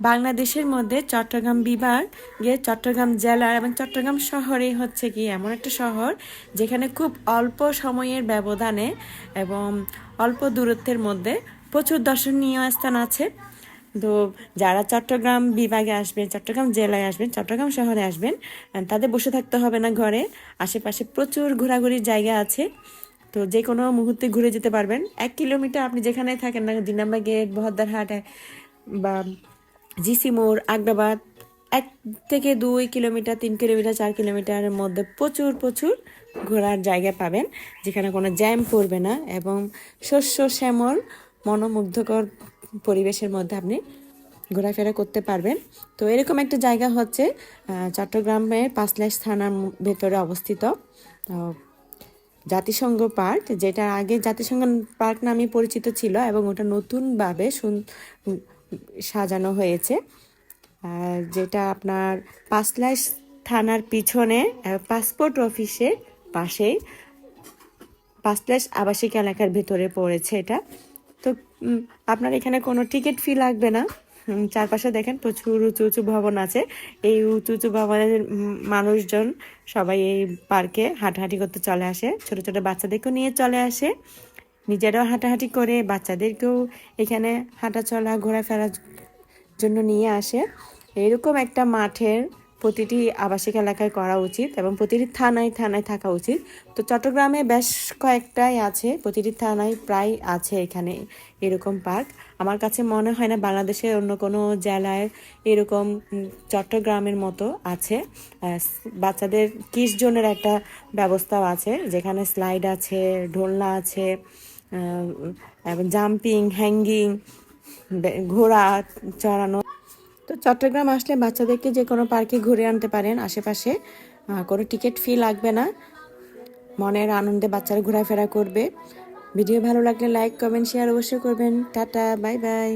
বাংলাদেশের মধ্যে চট্টগ্রাম বিভাগ, গিয়ে চট্টগ্রাম জেলার এবং চট্টগ্রাম শহরে হচ্ছে কি এমন একটা শহর যেখানে খুব অল্প সময়ের ব্যবধানে এবং অল্প দূরত্বের মধ্যে প্রচুর দর্শনীয় স্থান আছে। তো যারা চট্টগ্রাম বিভাগে আসবেন, চট্টগ্রাম জেলায় আসবেন, চট্টগ্রাম শহরে আসবেন তাদের বসে থাকতে হবে না ঘরে। আশেপাশে প্রচুর ঘোরাঘুরির জায়গা আছে। তো যে কোনো মুহূর্তে ঘুরে যেতে পারবেন। এক কিলোমিটার আপনি যেখানেই থাকেন না দুই নম্বর গেট, বহদ্দারহাট, বা জিসি মোড়, আগ্রাবাদ, এক থেকে দুই কিলোমিটার, তিন কিলোমিটার, চার কিলোমিটারের মধ্যে প্রচুর প্রচুর ঘোরার জায়গা পাবেন, যেখানে কোনো জ্যাম পড়বে না এবং শস্য, শ্যামল, মনোমুগ্ধকর পরিবেশের মধ্যে আপনি ঘোরাফেরা করতে পারবেন। তো এরকম একটা জায়গা হচ্ছে চট্টগ্রামের পাঁচলাইশ থানার ভেতরে অবস্থিত জাতিসংঘ পার্ক, যেটা আগে জাতিসংঘ পার্ক নামে পরিচিত ছিল এবং ওটা নতুনভাবে সুন- সাজানো হয়েছে। যেটা আপনার পাঁচলাইশ থানার পিছনে পাসপোর্ট অফিসের পাশেই পাঁচলাইশ আবাসিক এলাকার ভেতরে পড়েছে এটা। তো আপনার এখানে কোনো টিকিট ফি লাগবে না? চারপাশে দেখেন প্রচুর উঁচু উঁচু ভবন আছে। এই উঁচু উঁচু ভবনের মানুষজন সবাই এই পার্কে হাঁটাহাঁটি করতে চলে আসে। ছোট ছোট বাচ্চাদেরকেও নিয়ে চলে আসে। নিজেরাও হাঁটাহাঁটি করে বাচ্চাদেরকেও এখানে হাঁটা চলা ঘোরাফেরার জন্য নিয়ে আসে। এরকম একটা মাঠের প্রতিটি আবাসিক এলাকায় করা উচিত এবং প্রতিটি থানায় থানায় থাকা উচিত। তো চট্টগ্রামে বেশ কয়েকটাই আছে, প্রতিটি থানায় প্রায় আছে এখানে এরকম পার্ক। আমার কাছে মনে হয় না বাংলাদেশের অন্য কোনো জেলায় এরকম চট্টগ্রামের মতো আছে। বাচ্চাদের কিস জোনের একটা ব্যবস্থাও আছে, যেখানে স্লাইড আছে, ঢোলনা আছে। জাম্পিং হ্যাঙ্গিং ঘোড়া চড়ানো। তো চট্টগ্রাম আসলে বাচ্চাদেরকে যে কোনো পার্কে ঘুরে আনতে পারেন আশেপাশে। কোনো টিকিট ফি লাগবে না। মনের আনন্দে বাচ্চারা ঘোরাফেরা করবে। ভিডিও ভালো লাগলে লাইক, কমেন্ট শেয়ার অবশ্যই করবেন। Tata bye bye